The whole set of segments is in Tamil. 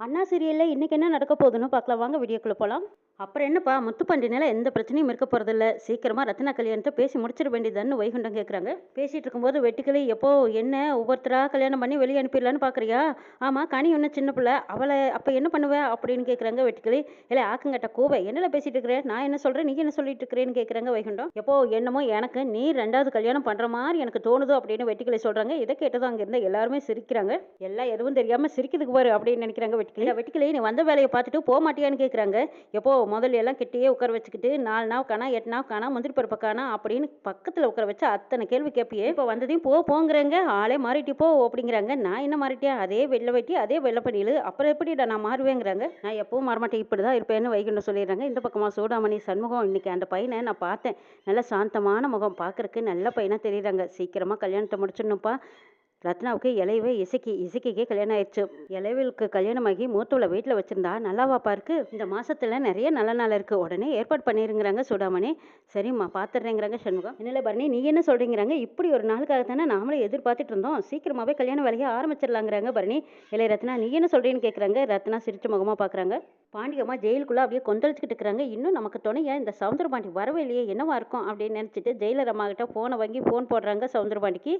அண்ணா சீரியலில் இன்றைக்கி என்ன நடக்க போகுதுன்னு பார்க்கலாம். வாங்க வீடியோக்குள்ளே போகலாம் அப்புறம் என்னப்பா முத்துப்பாண்டினால எந்த பிரச்சனையும் இருக்க போகிறதில்ல சீக்கிரமாக ரத்னா கல்யாணத்தை பேசி முடிச்சிட வேண்டியதுன்னு வைகுண்டம் கேட்குறாங்க பேசிகிட்டு இருக்கும்போது வெட்டிக்கிளி எப்போ என்ன ஒவ்வொருத்தராக கல்யாணம் பண்ணி வெளியே அனுப்பிடலான்னு பார்க்குறியா ஆமாம் கனி ஒன்று சின்ன பிள்ளை. அவளை அப்போ என்ன பண்ணுவ? அப்படின்னு கேட்குறாங்க வெட்டிக்கிளி. இல்லை ஆக்கங்கட்ட கூவை என்னல பேசிகிட்டு இருக்கிறேன் நான் என்ன சொல்கிறேன் நீ என்ன சொல்லிட்டு இருக்கிறேன்னு கேட்குறாங்க வைகுண்டம். எப்போ என்னமோ எனக்கு நீ ரெண்டாவது கல்யாணம் பண்ணுற மாதிரி எனக்கு தோணுது அப்படின்னு வெட்டிக்கிளி சொல்கிறாங்க இதை கேட்டதும் அங்கே இருந்த எல்லாருமே சிரிக்கிறாங்க. எல்லாம் எதுவும் தெரியாமல் சிரிக்கிறதுக்கு பாரு அப்படின்னு நினைக்கிறாங்க வெட்டிக்கிளி. வெட்டிக்கிளி நீ வந்த வேலையை பார்த்துட்டு போக மாட்டியான்னு கேட்குறாங்க எப்போ முதல்ல எல்லாம் கிட்டேயே உட்கார வச்சுக்கிட்டு நாலு நாள் காணா எட்டு நாள் காணா முந்திரி பருப்பு காணா அப்படின்னு பக்கத்தில் உட்கார வச்சு அத்தனை கேள்வி கேட்பியே இப்போ வந்ததையும் போ போங்கிறாங்க ஆளே மாறிட்டு போ அப்படிங்கிறாங்க. நான் என்ன மாறிட்டேன் அதே வெள்ளை வெட்டி அதே வெள்ளை பண்ணியல் அப்புறம் எப்படிடா நான் மாறுவேங்கிறாங்க? நான் எப்பவும் மாறமாட்டேன் இப்படி தான் இருப்பேன்னு வைகுண்டம் சொல்லிடுறாங்க. இந்த பக்கமாக சூடாமணி சண்முகம் இன்னைக்கு அந்த பையனை நான் பார்த்தேன். நல்ல சாந்தமான முகம் பார்க்கறக்கு நல்ல பையனாக தெரியுறாங்க. சீக்கிரமாக கல்யாணத்தை முடிச்சிடணும்ப்பா. ரத்னாவுக்கு இளையவே இசைக்கு இசைக்கே கல்யாணம் ஆயிடுச்சு. இளையவளுக்கு கல்யாணமாகி மூத்தவளை வீட்டில் வச்சிருந்தா நல்லாவாப்பா இருக்கு இந்த மாசத்துல நிறைய நல்ல நாள் இருக்கு. உடனே ஏற்பாடு பண்ணிருங்கிறாங்க சூடாமணி. சரிம்மா பாத்துறேங்கிறாங்க சண்முகம். என்னல பரணி நீ என்ன சொல்றீங்கிறாங்க? இப்படி ஒரு நாளுக்காக தானே நாமளே எதிர்பார்த்துட்டு இருந்தோம். சீக்கிரமாவே கல்யாண வேலையை ஆரம்பிச்சிடலாங்கிறாங்க பரணி. இல்லை ரத்னா நீ என்ன சொல்றீன்னு கேட்குறாங்க ரத்னா சிரிச்ச முகமா பார்க்குறாங்க பாண்டியம்மா ஜெயிலுக்குள்ள அப்படியே கொந்தளிச்சுக்கிட்டு இருக்கிறாங்க. இன்னும் நமக்கு துணையா இந்த சவுந்தர பாண்டி வரவே இல்லையே என்னவா இருக்கும் அப்படின்னு நினச்சிட்டு ஜெயிலர் அம்மா கிட்ட ஃபோனை வாங்கி ஃபோன் போடுறாங்க சவுந்தர பாண்டிக்கு.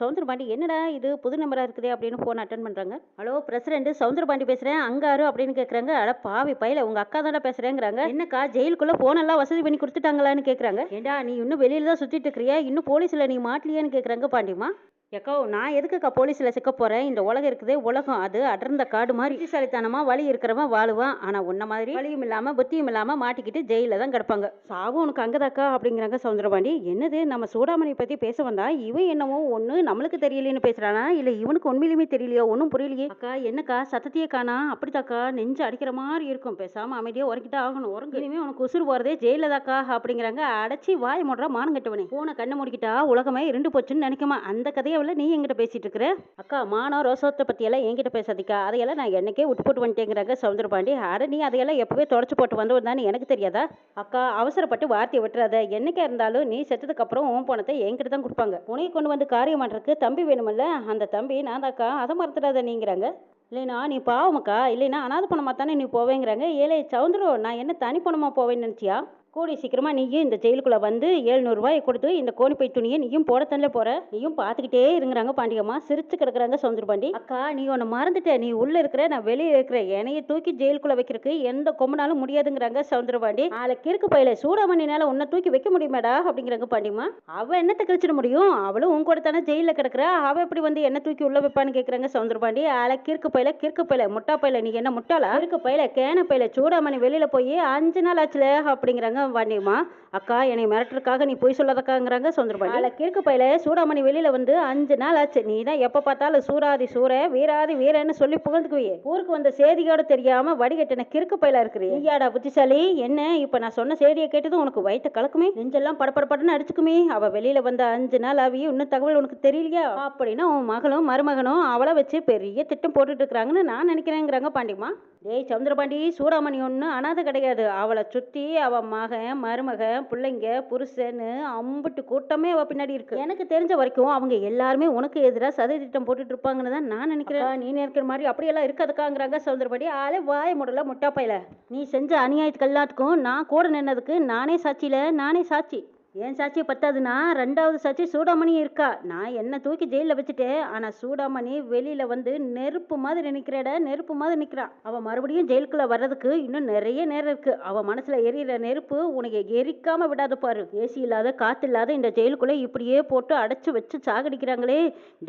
சவுந்தர பாண்டி என்னடா இது புது நம்பராக இருக்குதே அப்படின்னு ஃபோன் அட்டன் பண்ணுறாங்க ஹலோ பிரசிடென்ட் சவுந்தர பாண்டி பேசுகிறேன் அங்காரு அப்படின்னு கேட்குறாங்க அட பாவி பையில உங்கள் அக்கா தானே பேசுகிறேங்கிறாங்க என்னக்கா ஜெயிலுக்குள்ளே ஃபோனெல்லாம் வசதி பண்ணி கொடுத்துட்டாங்களான்னு கேட்குறாங்க ஏண்டா நீ இன்னும் வெளியில தான் சுற்றிட்டு இருக்கிறியா? இன்னும் போலீஸில் நீ மாட்டலையான்னு கேட்குறாங்க பாண்டிமா எக்கோ நான் எதுக்குக்கா போலீஸில் சிக்க போகிறேன் இந்த உலகம் இருக்குதே. உலகம் அது. அடர்ந்த காடு மாதிரி. புத்திசாலித்தனமாக வழி இருக்கிறவன் வாழுவான். ஆனால் உன்ன மாதிரி வழியும் இல்லாமல் புத்தியும் இல்லாமல் மாட்டிக்கிட்டு ஜெயிலில் தான் கிடப்பாங்க. சாவும் உனக்கு அங்கதாக்கா? அப்படிங்கிறாங்க சவுந்தரபாண்டி. என்னது? நம்ம சூடாமணியை பற்றி பேச வந்தா இவன் என்னவோ ஒன்று நம்மளுக்கு தெரியலைன்னு பேசுகிறானா இல்லை இவனுக்கு உண்மையிலுமே தெரியலையோ? ஒன்றும் புரியலையே. அக்கா என்னக்கா? சத்தத்தையே காணா? அப்படித்தாக்கா நெஞ்சு அடிக்கிற மாதிரி இருக்கும். பேசாமல் அமைதியாக உறங்கிட்டா ஆகணும். உறங்கு. இனிமே உனக்கு உசுறு போகிறதே ஜெயிலில் தாக்கா? அப்படிங்கிறாங்க. அடைச்சி வாய் மூடுறா மானம் கட்டுவனே. போன கண்ணை முடிக்கிட்டா உலகமே இருண்டு போச்சுன்னு நினைக்குமா? அந்த கதையை விட நீ எங்கிட்ட பேசிகிட்டு இருக்கிற? அக்கா மானம் ரோசத்தை பற்றியெல்லாம் என்கிட்ட பேசாதிக்கா. அதையெல்லாம் நான் என்னைக்கே விட்டு போட்டு வந்துட்டேங்கிறாங்க சவுந்தரபாண்டி அட நீ அதையெல்லாம் எப்போவே தொடச்சி போட்டு வந்தவன் தானே எனக்கு தெரியாதா? அக்கா அவசரப்பட்டு வார்த்தையை விட்டுறாத. என்னைக்கா இருந்தாலும் நீ செத்ததுக்கப்புறம் உன் பணத்தை என்கிட்ட தான் கொடுப்பாங்க. உனையை கொண்டு வந்து காரியம் பண்ணுறதுக்கு தம்பி வேணுமில்ல. அந்த தம்பி நான் தாக்கா அதை மறந்துடாத நீங்கிறாங்க. இல்லைனா நீ பாவமக்கா. இல்லைனா அனாத பணமாக தானே நீ போவேங்கிறாங்க. ஏழை சவுந்தரம் நான் என்ன தனி பணமாக போவேன்னு நினச்சியா? கூடி சீக்கிரமாக நீயும் இந்த ஜெயிலுக்குள்ளே வந்து ஏழ்நூறுரூவாயை கொடுத்து இந்த கோணிப்பை துணியை நீயும் போடத்தனில் போகிற நீயும் பார்த்துக்கிட்டே இருங்கிறாங்க பாண்டியம்மா. சிரிச்சு கிடக்குறாங்க சவுந்தர பாண்டி. அக்கா நீ உன்னை மறந்துட்ட. நீ உள்ளே இருக்கிற நான் வெளியே இருக்கிற என்னைய தூக்கி ஜெயிலுக்குள்ளே வைக்கிறதுக்கு எந்த கொம்பனாலும் முடியாதுங்கிறாங்க சவுந்தர பாண்டி. நாளைக்கு கிறுக்கு பயில சூடாமணினால உன்னை தூக்கி வைக்க முடியுமாடா அப்படிங்கிறாங்க பாண்டியம்மா. அவள் என்னத்தை கழிச்சிட முடியும்? அவளும் உன் கூட தானே ஜெயிலில் கிடக்குறா. அவள் எப்படி வந்து என்ன தூக்கி உள்ளே வைப்பான்னு கேட்குறாங்க சவுந்தர பாண்டி. ஆள கிறுக்கு பயில கிறுக்கு பயில முட்டா பயில நீ என்ன முட்டாளா? கிறுக்கு பயில கேன பயில சூடாமணி வெளியில் போய் அஞ்சு நாள் ஆச்சுல அப்படிங்கிறாங்க பாண்டியம்மா அக்கா என்னை மிரட்டுறதுக்காக நீ போய் சொல்லாதக்காங்கிறாங்க சுந்தரபாண்டி. அதில் கிறுக்கு பையில சூடாமணி வெளியில வந்து அஞ்சு நாள் ஆச்சு. நீ தான் எப்போ பார்த்தாலும் சூராதி சூர வீராதி வீரன்னு சொல்லி புகழ்ந்துக்குவியே. ஊருக்கு வந்த செய்தியோட தெரியாம வடிகட்டின கிறுக்கு பையில இருக்கிறீ ஐயாடா புத்திசாலி? என்ன? இப்போ நான் சொன்ன செய்தியை கேட்டதும் உனக்கு வயிற்று கலக்குமே? நெஞ்செல்லாம் படப்படப்படன்னு அடிச்சுக்குமே. அவ வெளியில வந்த அஞ்சு நாள் ஆகி இன்னும் தகவல் உனக்கு தெரியலையா? அப்படின்னா உன் மகளும் மருமகனும் அவளை வச்சு பெரிய திட்டம் போட்டுட்டு இருக்கிறாங்கன்னு நான் நினைக்கிறேங்கிறாங்க பாண்டியம்மா டேய் சந்திரபாண்டி சூடாமணி ஒன்று அனாதை கிடையாது. அவளை சுற்றி அவள் மகன் மருமகன் பிள்ளைங்க புருஷன்னு அம்புட்டு கூட்டமே அவள் பின்னாடி இருக்கு. எனக்கு தெரிஞ்ச வரைக்கும் அவங்க எல்லாருமே உனக்கு எதிராக சதி திட்டம் போட்டுட்டு இருப்பாங்கன்னு தான் நான் நினைக்கிறேன். நீ நினைக்கிற மாதிரி அப்படியெல்லாம் இருக்காதுக்காங்கிறாங்க சௌந்தரபாடி ஆளே வாய முடல முட்டா பையில நீ செஞ்ச அநியாயத்துக்கு எல்லாத்துக்கும் நான் கூட நின்னதுக்கு நானே சாட்சியில நானே சாட்சி. என் சாட்சி பத்தாதுன்னா ரெண்டாவது சாட்சி சூடாமணி இருக்கா? நான் என்ன தூக்கி ஜெயிலில் வச்சுட்டேன் ஆனால் சூடாமணி வெளியில் வந்து நெருப்பு மாதிரி நிற்கிறட நெருப்பு மாதிரி நிற்கிறான் அவள் மறுபடியும் ஜெயிலுக்குள்ளே வர்றதுக்கு இன்னும் நிறைய நேரம் இருக்குது அவள் மனசில் எரியிற நெருப்பு உனக்கு எரிக்காமல் விடாத பாரு. ஏசி இல்லாத காற்று இல்லாத இந்த ஜெயிலுக்குள்ளே இப்படியே போட்டு அடைச்சி வச்சு சாகடிக்கிறாங்களே.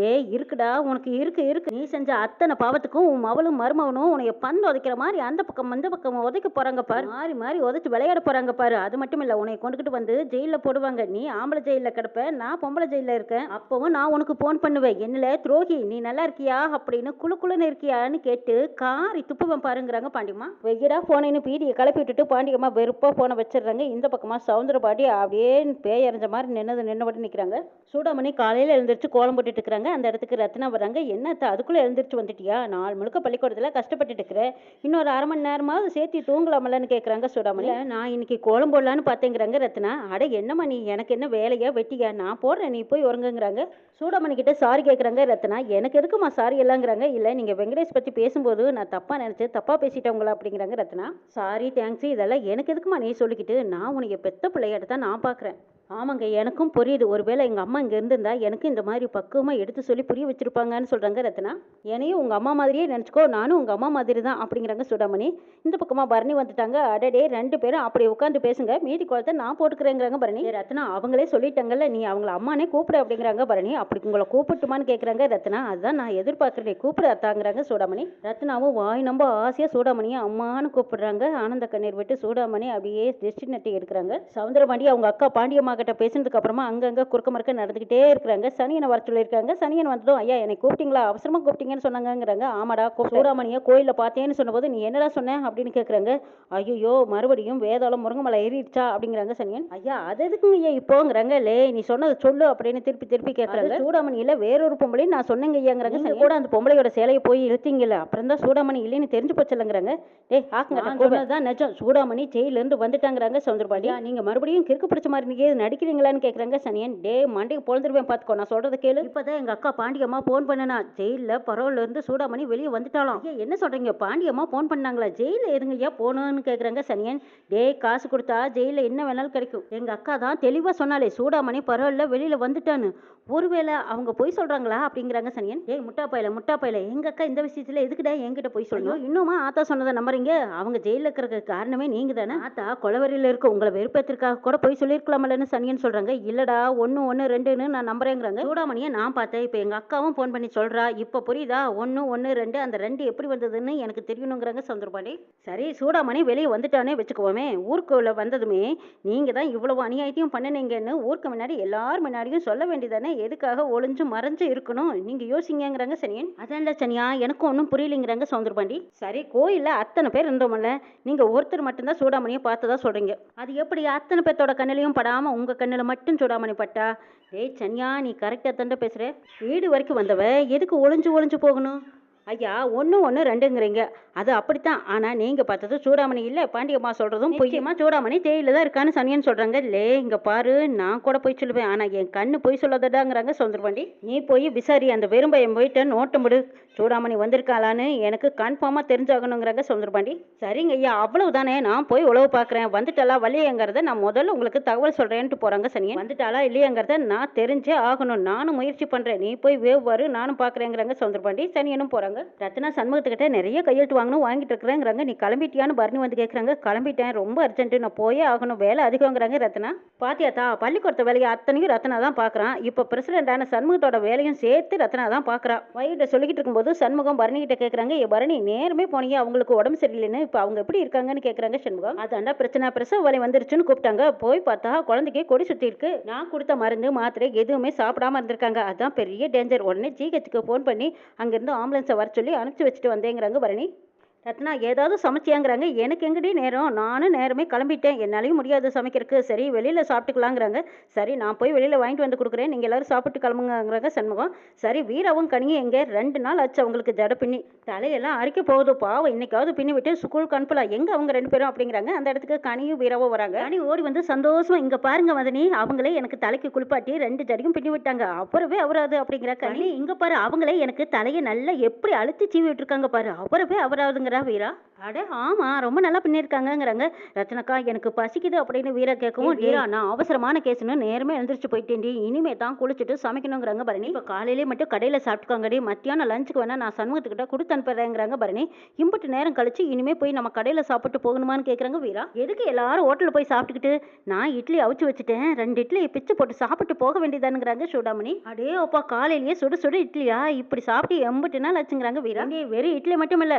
டே இருக்குடா உனக்கு இருக்கு இருக்கு. நீ செஞ்ச அத்தனை பாவத்துக்கும் உன் மவளும் மருமவனும் உனைய பந்து உதைக்கிற மாதிரி அந்த பக்கம் அந்த பக்கம் உதைக்க போகிறாங்க பாரு. மாறி மாறி உதைச்சி விளையாட போகிறாங்க பாரு. அது மட்டும் இல்லை உன்னை கொண்டுக்கிட்டு வந்து ஜெயிலில் போ போடுவாங்க. நீ ஆம்பளை ஜெயிலில் கிடப்ப நான் பொம்பளை ஜெயிலில் இருக்கேன். அப்பவும் நான் உனக்கு ஃபோன் பண்ணுவேன். என்னில் துரோகி நீ நல்லா இருக்கியா? அப்படின்னு குளு குளுன்னு இருக்கியான்னு கேட்டு காரி துப்புவன் பாருங்கிறாங்க பாண்டியம்மா. வெயிடா போனேன்னு பீடியை கிளப்பி விட்டுட்டு பாண்டியம்மா வெறுப்பாக ஃபோனை வச்சிடுறாங்க. இந்த பக்கமாக சவுந்தரபாடி அப்படியே பேயறிஞ்ச மாதிரி நின்னது நின்னபடி நிற்கிறாங்க சூடாமணி காலையில் எழுந்திரிச்சு கோலம் போட்டுட்டு இருக்கிறாங்க. அந்த இடத்துக்கு ரத்னா வராங்க என்ன அதுக்குள்ளே எழுந்திரிச்சு வந்துட்டியா? நாலு முழுக்க பள்ளிக்கூடத்தில் கஷ்டப்பட்டுட்டு இருக்கிறேன் இன்னொரு அரை மணி நேரமாவது சேர்த்து தூங்கலாமலன்னு கேட்குறாங்க சூடாமணி. நான் இன்னைக்கு கோலம் போடலான்னு பார்த்தேங்கிறாங்க ரத்னா. அட என்னம்மா சூடமணி நீ எனக்கு என்ன வேலையா வெட்டியா? நான் போடுறேன் நீ போய் உறங்குங்கிறாங்க. சூடமணி கிட்ட சாரி கேட்குறாங்க ரத்னா. எனக்கு எதுக்குமா சாரி எல்லாங்கிறாங்க. இல்லை நீங்கள் வெங்கடேஷ் பற்றி பேசும்போது நான் தப்பாக நினச்சி தப்பாக பேசிட்டவங்களா அப்படிங்கிறாங்க ரத்னா. சாரி தேங்க்ஸ் இதெல்லாம் எனக்கு எதுக்குமா நீ சொல்லிக்கிட்டு? நான் உனக்கு பெத்த பிள்ளையாட்ட தான் நான் பார்க்குறேன் ஆமாங்க எனக்கும் புரியுது. ஒருவேளை எங்கள் அம்மா இங்கே இருந்திருந்தா எனக்கு இந்த மாதிரி பக்குவமாக எடுத்து சொல்லி புரிய வச்சுருப்பாங்கன்னு சொல்கிறாங்க ரத்னா. என்னையும் உங்கள் அம்மா மாதிரியே நினச்சிக்கோ. நானும் உங்கள் அம்மா மாதிரி தான் அப்படிங்கிறாங்க சுடாமணி. இந்த பக்கமாக பரணி வந்துட்டாங்க. அடடே ரெண்டு பேரும் அப்படி உட்காந்து பேசுங்க. மீதி குளத்தை நான் போட்டுக்கிறேங்கிறாங்க பரணி. ரத்னா அவங்களே சொல்லிட்டாங்கல்ல நீ அவங்கள அம்மானே கூப்பிடு அப்படிங்கிறாங்க பரணி. அப்படி உங்களை கூப்பிட்டுமான்னு கேட்குறாங்க ரத்னா. அதுதான் நான் எதிர்பார்க்குறேன். கூப்பிடு அத்தாங்கிறாங்க சூடாமணி. ரத்னாவும் வாய் நம்ப ஆசையாக சூடாமணியை அம்மான்னு கூப்பிடுறாங்க. ஆனந்த கண்ணீர் விட்டு சூடாமணி அப்படியே திருஷ்டி நட்டி எடுக்கிறாங்க. சவுந்தரபாண்டி அவங்க அக்கா பாண்டியம்மா கிட்ட பேசினதுக்கு அப்புறமா அங்கங்கே குறுக்க மறுக்க நடந்துக்கிட்டே இருக்கிறாங்க. சனியனை வர சொல்லியிருக்காங்க. சனியன் வந்ததும் ஐயா என்னை கூப்பிட்டீங்களா? அவசரமாக கூப்பிட்டீங்கன்னு சொன்னாங்கங்கிறாங்க. ஆமாடா சூடாமணியை கோயிலில் பார்த்தேன்னு சொன்னபோது நீ என்னடா சொன்ன? அப்படின்னு கேட்குறாங்க ஐயோ மறுபடியும் வேதாளம் முருங்கமலை ஏறிடுச்சா? அப்படிங்கிறாங்க சனியன். ஐயா அது எதுக்குங்க ஐயா இப்போங்கிறாங்க. லே நீ சொன்னது சொல்லு அப்படின்னு திருப்பி திருப்பி கேட்குறாங்க சூடாமணியில் வேறொரு பொம்பளை நான் சொன்னேங்க ஐயாங்கிறாங்க. நீங்க கூட அந்த பொம்பளையோட சேலையை போய் இழுத்தீங்கல்ல அப்புறம் தான் சூடாமணி இல்லைன்னு தெரிஞ்சு போச்சலங்கிறாங்க டேய் ஆக்குங்க தான் நிஜம். சூடாமணி ஜெயிலேருந்து வந்துட்டாங்கிறாங்க சவுந்தரபாண்டி நீங்க மறுபடியும் கிறுக்கு பிடிச்ச மாதிரி நீங்க நடிக்கிறீங்களான்னு கேட்குறாங்க சனியன். டே மண்டைக்கு பொழுதுருவேன் பார்த்துக்கோ நான் சொல்றத கேளு. இப்போதான் எங்க அக்கா பாண்டியம்மா ஃபோன் பண்ணனா ஜெயிலில் பரோல்ல இருந்து சூடாமணி வெளியே வந்துட்டாலாம் ஐயா என்ன சொல்றீங்க? பாண்டியம்மா ஃபோன் பண்ணாங்களா? ஜெயிலில் இருங்க ஐயா போகணும்னு கேட்குறாங்க சனியன். டேய் காசு கொடுத்தா ஜெயிலில் என்ன வேணாலும் கிடைக்கும். எங்க அக்கா தான் தெளிவா சொன்னாலே சூடாமணி பரோல்ல வெளியில வந்துட்டான்னு. ஒருவேளை அவங்க பொய் சொல்றாங்களா அப்படிங்கிறாங்க சனியன். ஏய் முட்டாப்பையில முட்டாப்பையில எங்க அக்கா இந்த விஷயத்துல எதுக்குடா என்கிட்ட பொய் சொல்லணும் இன்னுமா ஆத்தா சொன்னதை நம்புறீங்க? அவங்க ஜெயில இருக்கிறதுக்கு காரணமே நீங்க தானே ஆத்தா கொலவரியில இருக்க. உங்களை வெறுப்பேத்திற்காக கூட போய் சொல்லியிருக்கலாமலன்னு சனியன் சொல்றாங்க. இல்லடா ஒன்னு ஒன்னு ரெண்டுன்னு நான் நம்புறேங்கிறாங்க. சூடாமணியை நான் பார்த்தேன். இப்போ எங்க அக்காவும் ஃபோன் பண்ணி சொல்றா. இப்போ புரியுதா? ஒன்னு ஒன்னு ரெண்டு அந்த ரெண்டு எப்படி வந்ததுன்னு எனக்கு தெரியணுங்கிறாங்க சவுந்தரபாண்டி சரி சூடாமணி வெளியே வந்துட்டானே வச்சுக்குவோமே ஊருக்குள்ள வந்ததுமே நீங்க தான் இவ்வளவு அநியாயத்தையும் பண்ணினீங்கன்னு ஊருக்கு முன்னாடி எல்லார் முன்னாடியும் சொல்ல வேண்டியதானே எதுக்காக ஒளிஞ்சு மறைஞ்சு இருக்கணும்? நீங்க யோசிங்கங்கிறாங்க சனியன். அதான்டா சனியா எனக்கும் ஒன்றும் புரியலைங்கிறாங்க சவுந்தரபாண்டி சரி கோயிலில் அத்தனை பேர் இருந்தோம்ல. நீங்க ஒருத்தர் மட்டும்தான் சூடாமணியை பார்த்ததா சொல்றீங்க. அது எப்படி அத்தனை பேர்த்தோட கண்ணிலையும் படாம உங்க கண்ணில் மட்டும் சூடாமணி பட்டா? டேய் சனியா நீ கரெக்டாக தண்டை பேசுற. வீடு வரைக்கும் வந்தவ எதுக்கு ஒளிஞ்சு ஒளிஞ்சு போகணும்? ஐயா ஒன்று ஒன்று ரெண்டுங்கிறீங்க. அது அப்படித்தான். ஆனால் நீங்கள் பார்த்தது சூடாமணி இல்லை. பாண்டியம்மா சொல்கிறதும் பொய்யம்மா சூடாமணி தேயில தான் இருக்கான்னு சனியன் சொல்கிறாங்க லே இங்கே பாரு. நான் கூட போய் சொல்லுவேன். ஆனால் என் கண்ணு போய் சொல்லாதடாங்கிறாங்க சுந்தரபாண்டி. நீ போய் விசாரி. அந்த வெறும்பையன் போயிட்டு நோட்டம் விடு சூடாமணி வந்திருக்காளான்னு எனக்கு கன்ஃபார்மாக தெரிஞ்சாகணுங்கிறாங்க சுந்தரபாண்டி. சரிங்க ஐயா அவ்வளவுதானே. நான் போய் உழவு பார்க்குறேன் வந்துட்டாளா வழியங்கிறத நான் முதல்ல உங்களுக்கு தகவல் சொல்கிறேன்ட்டு போகிறாங்க சனியன். வந்துட்டாளா இல்லையாங்கிறத நான் தெரிஞ்சே ஆகணும். நானும் முயற்சி பண்ணுறேன் நீ போய் வேவ் நானும் பார்க்குறேங்கிறாங்க சுந்தரபாண்டி. சனியனும் போகிறாங்க ரத்னா சண்முகத்துக்கிட்ட நிறைய கையெழுத்து வாங்கணும் வாங்கிட்டு இருக்கிறேங்கிறாங்க. நீ கிளம்பிட்டியான்னு பரணி வந்து கேட்குறாங்க கிளம்பிட்டேன். ரொம்ப அர்ஜென்ட்டு நான் போயே ஆகணும். வேலை அதிகங்கிறாங்க ரத்னா. பாத்தியாத்தா பள்ளிக்கூடத்த வேலையை அத்தனையும் ரத்னா தான் பார்க்குறான் இப்போ பிரசிடென்டான சண்முகத்தோட வேலையும் சேர்த்து ரத்னா தான் பார்க்குறான் வயிற்ற சொல்லிக்கிட்டு இருக்கும்போது சண்முகம் பரணி கிட்ட கேட்குறாங்க ஏ பரணி நேரமே போனீங்க அவங்களுக்கு உடம்பு சரியில்லைன்னு. இப்போ அவங்க எப்படி இருக்காங்கன்னு கேட்குறாங்க சண்முகம். அதாண்டா பிரச்சனை. பிரசவ வலை வந்துருச்சுன்னு கூப்பிட்டாங்க. போய் பார்த்தா குழந்தைக்கு கொடி சுற்றி இருக்கு. நான் கொடுத்த மருந்து மாத்திரை எதுவுமே சாப்பிடாம இருந்திருக்காங்க. அதான் பெரிய டேஞ்சர் உடனே ஜிஹெச்சுக்கு ஃபோன் பண்ணி அங்கேருந்து ஆம்புலன்ஸை வர சொல்லி அனுப்பிச்சு வச்சுட்டு வந்தேங்கிறாங்க பரணி. ரத்னா ஏதாவது சமைச்சியாங்கிறாங்க. எனக்கு எங்கடி நேரம்? நானும் நேரமே கிளம்பிட்டேன். என்னாலையும் முடியாது சமைக்கிறதுக்கு. சரி வெளியில் சாப்பிட்டுக்கலாங்கிறாங்க. சரி நான் போய் வெளியில் வாங்கிட்டு வந்து கொடுக்குறேன். நீங்கள் எல்லாரும் சாப்பிட்டு கிளம்புங்கிறாங்க சண்முகம். சரி வீராவும் கனியும் எங்கே? ரெண்டு நாள் ஆச்சு அவங்களுக்கு ஜட பின்னி. தலையெல்லாம் அரிக்க போகுது. பாவம் இன்னைக்காவது பின்னி விட்டு ஸ்கூலுக்கு அனுப்பலாம் எங்கே அவங்க ரெண்டு பேரும் அப்படிங்கிறாங்க. அந்த இடத்துக்கு கனியும் வீராவும் வராங்க. கனி ஓடி வந்து சந்தோஷமாக இங்கே பாருங்க மதனி. அவங்களே எனக்கு தலைக்கு குளிப்பாட்டி ரெண்டு ஜடியும் பின்னி விட்டாங்க. அப்புறவே அவராது அப்படிங்கிற கனி இங்கே பாரு அவங்களே எனக்கு தலையை நல்லா எப்படி அழுத்தி சீவி விட்டுருக்காங்க பாரு. அவரவே அவராதுங்கிறா வீரா. அட ஆமா ரொம்ப நல்லா பண்ணியிருக்காங்கங்கிறாங்க ரத்னக்கா எனக்கு பசிக்குது அப்படின்னு வீரா கேட்கவும் வீரா நான் அவசரமான கேஸ்னு நேரமே எழுந்திரிச்சு போயிட்டேன்டி. இனிமே தான் குளிச்சுட்டு சமைக்கணுங்கிறாங்க பரணி. இப்போ காலையிலே மட்டும் கடையில் சாப்பிட்டுக்கோங்கடி. மத்தியானம் லஞ்சுக்கு வேணா நான் சண்முகத்துக்கிட்ட கொடுத்து அனுப்புறேங்கிறாங்க பரணி. இம்புட்டு நேரம் கழிச்சு இனிமே போய் நம்ம கடையில் சாப்பிட்டு போகணுமான்னு கேட்குறாங்க வீரா. எதுக்கு எல்லாரும் ஹோட்டலில் போய் சாப்பிட்டுக்கிட்டு நான் இட்லி அவிச்சு வச்சுட்டேன். ரெண்டு இட்லி பிச்சு போட்டு சாப்பிட்டு போக வேண்டியதானுங்கிறாங்க சூடாமணி. அடே அப்பா காலையிலேயே சுடு சுடு இட்லியா? இப்படி சாப்பிட்டு எம்புட்டு நாள் ஆச்சுங்கிறாங்க வீரா. வெறும் இட்லி மட்டும் இல்ல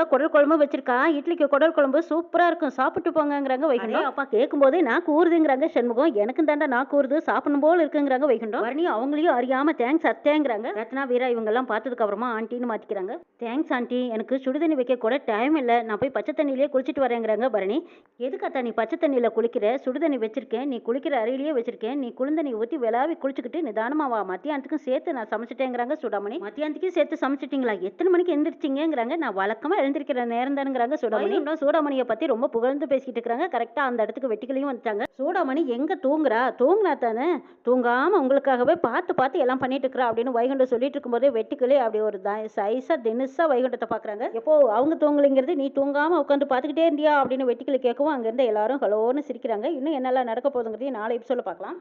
சூடா குடல் குழம்பு வச்சிருக்கா இட்லிக்கு குடல் குழம்பு சூப்பரா இருக்கும். சாப்பிட்டு போங்கங்கிறாங்க வைகுண்டம். அப்பா கேட்கும்போதே நான் கூறுதுங்கிறாங்க சண்முகம். எனக்கு தாண்டா நான் கூறுது. சாப்பிடணும் போல இருக்குங்கிறாங்க வைகுண்டம். வரணி அவங்களையும் அறியாம தேங்க்ஸ் அத்தேங்கிறாங்க. ரத்னா வீரா இவங்க எல்லாம் பார்த்ததுக்கு அப்புறமா ஆண்டின்னு மாத்திக்கிறாங்க. Thanks aunty. எனக்கு சுடுதண்ணி வைக்க கூட டைம் இல்லை. நான் போய் பச்சை தண்ணியிலேயே குளிச்சிட்டு வரேங்கிறாங்க பரணி. எதுக்காத்தா நீ பச்சை தண்ணியில குளிக்கிற? சுடுதண்ணி வச்சிருக்கேன். நீ குளிக்கிற அறையிலேயே வச்சிருக்கேன். நீ குளிர்ந்தண்ணி ஊற்றி விளாவி குளிச்சுக்கிட்டு நிதானமா வா. மத்தியானத்துக்கும் சேர்த்து நான் சமைச்சிட்டேங்கிறாங்க சுடாமணி. மத்தியானத்துக்கும் சேர்த்து சமைச்சிட்டீங்களா? எத்தனை மணிக்கு எந்திரிச்சிங்கிறாங்க நான் வழக்கம் வழக்கமாக எழுந்திருக்கிற நேரம் தானுங்கிறாங்க சூடாமணி. இன்னும் சூடாமணியை பற்றி ரொம்ப புகழ்ந்து பேசிக்கிட்டு இருக்கிறாங்க கரெக்டாக அந்த இடத்துக்கு வெட்டிக்கலையும் வந்துட்டாங்க. சூடாமணி எங்கே தூங்குறா? தூங்குனா தானே? தூங்காமல் உங்களுக்காகவே பார்த்து பார்த்து எல்லாம் பண்ணிட்டு இருக்கிறா அப்படின்னு வைகுண்டம் சொல்லிட்டு இருக்கும்போதே வெட்டிக்கிளி அப்படி ஒரு சைஸாக தினுசா வைகுண்டத்தை பார்க்குறாங்க. எப்போ அவங்க தூங்கலைங்கிறது நீ தூங்காமல் உட்காந்து பார்த்துக்கிட்டே இருந்தியா அப்படின்னு வெட்டிக்கிளி கேட்கவும் அங்கேருந்து எல்லாரும் ஹலோன்னு சிரிக்கிறாங்க. இன்னும் என்னெல்லாம் நடக்க போகுதுங்கிறதையும் நாளை எபிசோட பார்க்கலாம்.